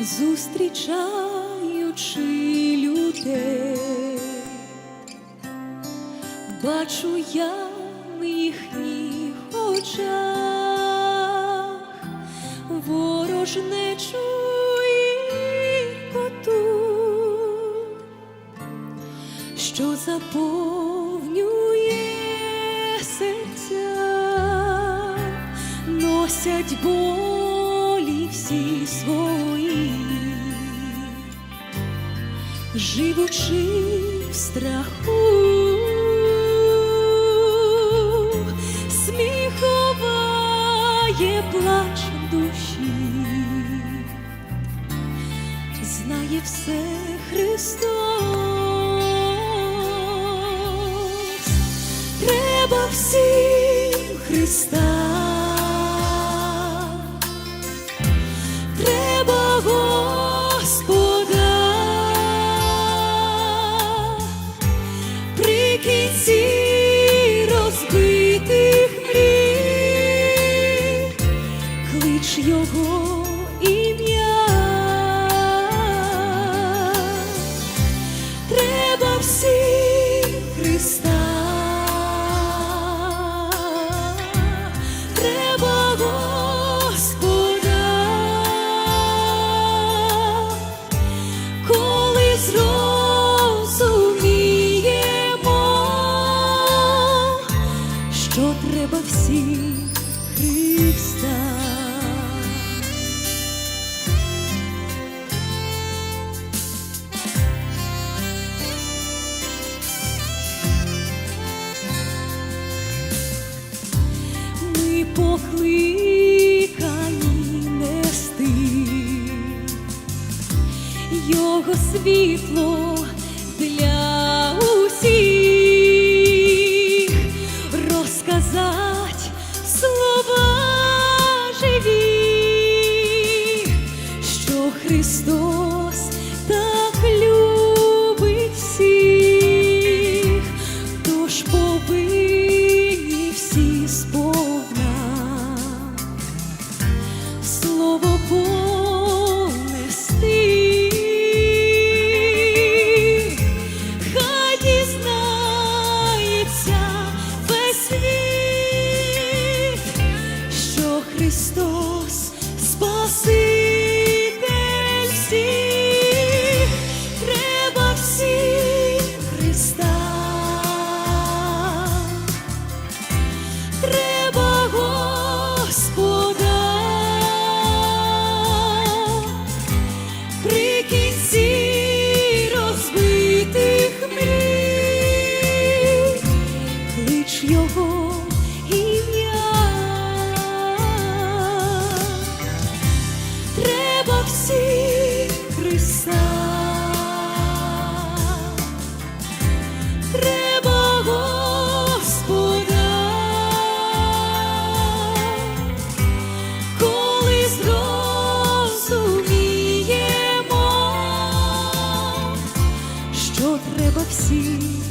зустрічаючи людей, бачу я в їхніх очах ворожнечу і що заповнює серця, носять болі всі свої, живучи в страху, сміховає плач душі знає все Христос. Треба всім Христа. Його ім'я. Треба всім Христа. Треба Господа. Коли зрозуміємо, що треба всім Христа. Su клич його ім'я, треба всі Христа, треба Господа, коли зрозуміємо, що треба всі.